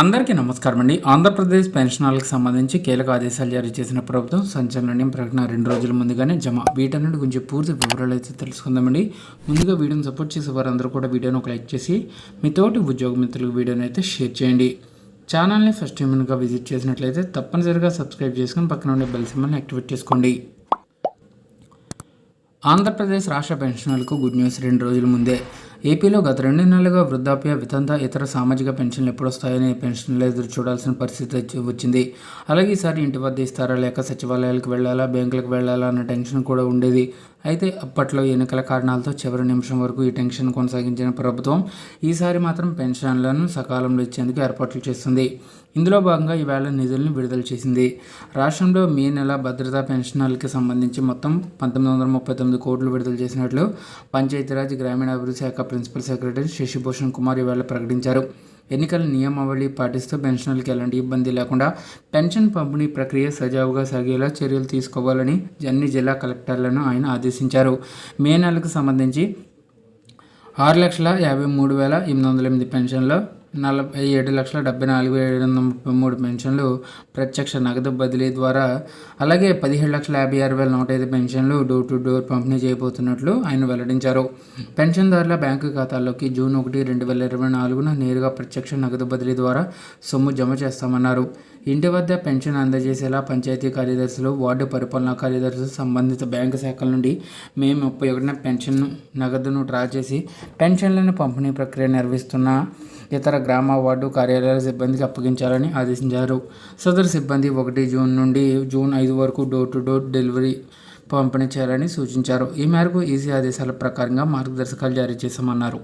అందరికీ నమస్కారం అండి. ఆంధ్రప్రదేశ్ పెన్షనర్లకు సంబంధించి కీలక ఆదేశాలు జారీ చేసిన ప్రభుత్వం సంచలనం ప్రకటన రెండు రోజుల ముందుగానే జమ. వీటన్నిటి గురించి పూర్తి వివరాలు అయితే తెలుసుకుందామండి. ముందుగా వీడియోని సపోర్ట్ చేసే వారందరూ కూడా వీడియోని ఒక లైక్ చేసి మీ తోటి ఉద్యోగ మిత్రులకు వీడియోని అయితే షేర్ చేయండి. ఛానల్ని ఫస్ట్ టైమ్గా విజిట్ చేసినట్లయితే తప్పనిసరిగా సబ్స్క్రైబ్ చేసుకుని పక్కన ఉండే బెల్ సింబల్ని యాక్టివేట్ చేసుకోండి. ఆంధ్రప్రదేశ్ రాష్ట్ర పెన్షనర్లకు గుడ్ న్యూస్ రెండు రోజుల ముందే. ఏపీలో గత రెండు నెలలుగా వృద్ధాప్య వితంత ఇతర సామాజిక పెన్షన్లు ఎప్పుడు వస్తాయని పెన్షన్లు ఎదురు చూడాల్సిన పరిస్థితి వచ్చింది. అలాగే ఈసారి ఇంటి వద్ద ఇస్తారా లేక సచివాలయాలకు వెళ్ళాలా బ్యాంకులకు వెళ్ళాలా అన్న టెన్షన్ కూడా ఉండేది. అయితే అప్పట్లో ఎన్నికల కారణాలతో చివరి నిమిషం వరకు ఈ టెన్షన్ కొనసాగించిన ప్రభుత్వం ఈసారి మాత్రం పెన్షన్లను సకాలంలో ఇచ్చేందుకు ఏర్పాట్లు చేస్తుంది. ఇందులో భాగంగా ఈవేళ నిధులను విడుదల చేసింది. రాష్ట్రంలో మే నెల భద్రతా పెన్షనర్లకి సంబంధించి మొత్తం పంతొమ్మిది వందల ముప్పై తొమ్మిది కోట్లు విడుదల చేసినట్లు పంచాయతీరాజ్ గ్రామీణాభివృద్ధి శాఖ ప్రిన్సిపల్ సెక్రటరీ శశిభూషణ్ కుమార్ ఈవేళ ప్రకటించారు. ఎన్నికల నియమావళి పాటిస్తూ పెన్షనర్లకు ఎలాంటి ఇబ్బంది లేకుండా పెన్షన్ పంపిణీ ప్రక్రియ సజావుగా సాగేలా చర్యలు తీసుకోవాలని అన్ని జిల్లా కలెక్టర్లను ఆయన ఆదేశించారు. మే నెలకు సంబంధించి ఆరు లక్షల యాభై మూడు వేల ఎనిమిది వందల ఎనిమిది పెన్షన్లో నలభై ఏడు లక్షల డెబ్బై నాలుగు ఏడు వందల ముప్పై మూడు పెన్షన్లు ప్రత్యక్ష నగదు బదిలీ ద్వారా అలాగే పదిహేడు లక్షల యాభై ఆరు వేల నూట ఐదు పెన్షన్లు డోర్ టు డోర్ పంపిణీ చేయబోతున్నట్లు ఆయన వెల్లడించారు. పెన్షన్దారుల బ్యాంకు ఖాతాల్లోకి జూన్ ఒకటి రెండు వేల ఇరవై నాలుగున నేరుగా ప్రత్యక్ష నగదు బదిలీ ద్వారా సొమ్ము జమ చేస్తామన్నారు. ఇంటి వద్ద పెన్షన్ అందజేసేలా పంచాయతీ కార్యదర్శులు వార్డు పరిపాలనా కార్యదర్శులు సంబంధిత బ్యాంకు శాఖల నుండి మే ముప్పై ఒకటిన పెన్షన్ నగదును డ్రా చేసి పెన్షన్లను పంపిణీ ప్రక్రియ నిర్వహిస్తున్న ఇతర గ్రామ వార్డు కార్యాలయాల సిబ్బందికి అప్పగించాలని ఆదేశించారు. సదరు సిబ్బంది ఒకటి జూన్ నుండి జూన్ ఐదు వరకు డోర్ టు డోర్ డెలివరీ పంపిణీ చేయాలని సూచించారు. ఈ మేరకు ఈసీ ఆదేశాల ప్రకారంగా మార్గదర్శకాలు జారీ చేశామన్నారు.